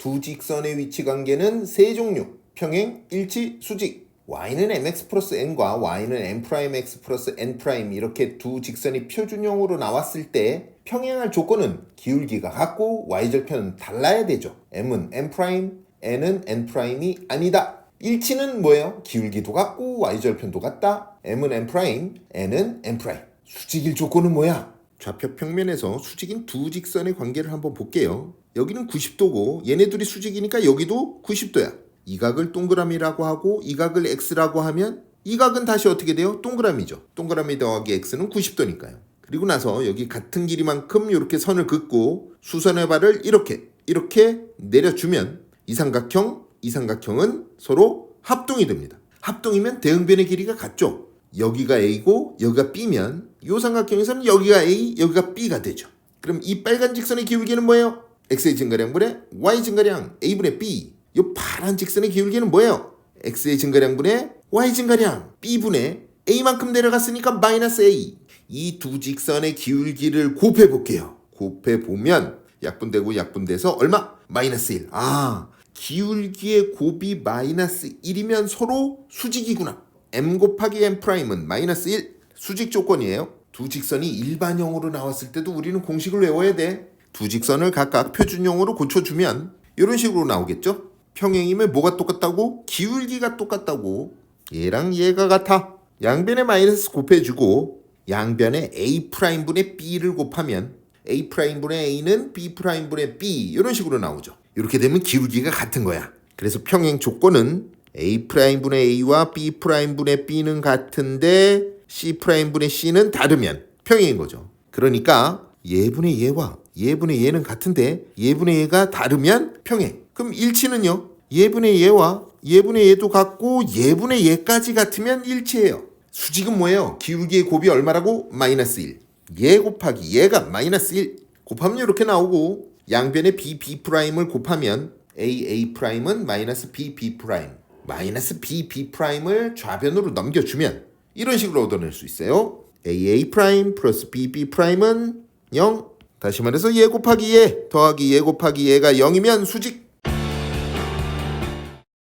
두 직선의 위치 관계는 세 종류. 평행, 일치, 수직. y는 mx 플러스 n과 y는 n 프라임 x 플러스 n 프라임 이렇게 두 직선이 표준형으로 나왔을 때 평행할 조건은 기울기가 같고 y절편은 달라야 되죠. m은 n 프라임, n은 n 프라임이 아니다. 일치는 뭐예요? 기울기도 같고 y절편도 같다. m은 n 프라임, n은 n 프라임. 수직일 조건은 뭐야? 좌표 평면에서 수직인 두 직선의 관계를 한번 볼게요. 여기는 90도고 얘네 둘이 수직이니까 여기도 90도야. 이 각을 동그라미라고 하고 이 각을 x라고 하면 이 각은 다시 어떻게 돼요? 동그라미죠. 동그라미 더하기 x는 90도니까요. 그리고 나서 여기 같은 길이만큼 이렇게 선을 긋고 수선의 발을 이렇게 이렇게 내려주면 이 삼각형, 이 삼각형은 서로 합동이 됩니다. 합동이면 대응변의 길이가 같죠. 여기가 A고 여기가 B면 이 삼각형에서는 여기가 A, 여기가 B가 되죠. 그럼 이 빨간 직선의 기울기는 뭐예요? X의 증가량분의 Y 증가량 A분의 B. 이 파란 직선의 기울기는 뭐예요? X의 증가량분의 Y 증가량 B분의 A만큼 내려갔으니까 마이너스 A. 이 두 직선의 기울기를 곱해 볼게요. 곱해 보면 약분되고 약분돼서 얼마? 마이너스 1. 아, 기울기의 곱이 마이너스 1이면 서로 수직이구나. M 곱하기 m 프라임은 마이너스 1 수직 조건이에요. 두 직선이 일반형으로 나왔을 때도 우리는 공식을 외워야 돼. 두 직선을 각각 표준형으로 고쳐주면 이런 식으로 나오겠죠? 평행이면 뭐가 똑같다고? 기울기가 똑같다고. 얘랑 얘가 같아. 양변에 마이너스 곱해주고 양변에 a 프라임분의 b를 곱하면 a 프라임분의 a는 b 프라임분의 b 이런 식으로 나오죠. 이렇게 되면 기울기가 같은 거야. 그래서 평행 조건은 a 프라임분의 a와 b 프라임분의 b는 같은데 c 프라임분의 c는 다르면 평행인 거죠. 그러니까 얘분의 얘와 얘분의 얘는 같은데 얘분의 얘가 다르면 평행. 그럼 일치는요? 얘분의 얘와 얘분의 얘도 같고 얘분의 얘까지 같으면 일치예요. 수직은 뭐예요? 기울기의 곱이 얼마라고? 마이너스 1. 얘 곱하기 얘가 마이너스 1. 곱하면 이렇게 나오고 양변에 b b 프라임을 곱하면 a a 프라임은 마이너스 b b. 마이너스 b b 프라임을 좌변으로 넘겨주면 이런 식으로 얻어낼 수 있어요. a a 프라임 플러스 b b 프라임은 0. 다시 말해서 얘 곱하기 얘 더하기 얘 곱하기 얘가 0이면 수직.